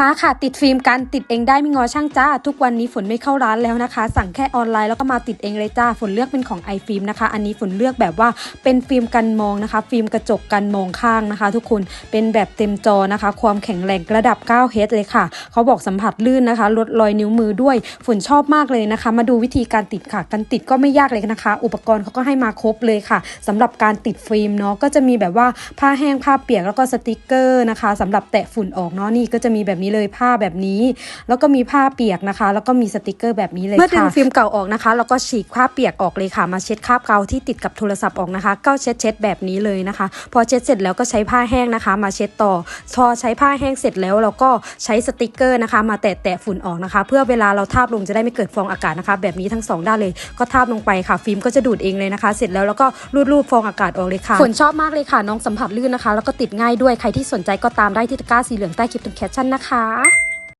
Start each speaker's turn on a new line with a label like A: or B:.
A: มาค่ะติดฟิล์มกันติดเองได้ไม่งอช่างจ้า ทุกวันนี้ฝนไม่เข้าร้านแล้วนะคะ สั่งแค่ออนไลน์แล้วก็มาติดเองเลยจ้า ฝนเลือกเป็นของ i ฟิล์มนะคะ อันนี้ฝนเลือกแบบว่าเป็นฟิล์มกันมองนะคะ ฟิล์มกระจกกันมองข้างนะคะ ทุกคนเป็นแบบเต็มจอนะคะ ความแข็งแรงระดับ 9H เลยค่ะ เขาบอกสัมผัสลื่นนะคะ ลดรอยนิ้วมือด้วย ฝนชอบมากเลยนะคะ มาดูวิธีการติดค่ะ การติดก็ไม่ยากเลยนะคะ อุปกรณ์เขาก็ให้มาครบเลยค่ะสำหรับการติดฟิล์มเนาะก็จะมีแบบว่าผ้าแห้งผ้าเปียกแล้วก็สติกเกอร์นะคะสำหรับแตะฝุ่นออกเนาะนี่ก็จะมีแบบนี้เลยผ้าแบบนี้ แล้วก็มีผ้าเปียกนะคะ แล้วก็มีสติกเกอร์แบบนี้เลยค่ะเมื่อดึงฟิล์มเก่าออกนะคะแล้วก็ฉีกผ้าเปียกออกเลยค่ะ มาเช็ดคราบเกาที่ติดกับโทรศัพท์ออกนะคะ ก็เช็ดเช็ดแบบนี้เลยนะคะ พอเช็ดเสร็จแล้วก็ใช้ผ้าแห้งนะคะ มาเช็ดต่อพอใช้ผ้าแห้งเสร็จแล้วเราก็ใช้สติกเกอร์นะคะ มาแตะแตะฝุ่นออกนะคะ เพื่อเวลาเราทาบลงจะได้ไม่เกิดฟองอากาศนะคะ แบบนี้ทั้งสองด้านเลยก็ทาบลงไปค่ะ ฟิล์มก็จะดูดเองเลยนะคะ เสร็จแล้วแล้วก็รูดๆฟองอากาศออกเลยค่ะฝนชอบมากเลยค่ะน้องสัมผัสลื่นนะคะ แล้วก็ติดง่ายด้วยใครที่สนใจก็ตามได้ที่ตะกร้าสีเหลืองใต้คลิปตรงแคปชั่นนะคะ好。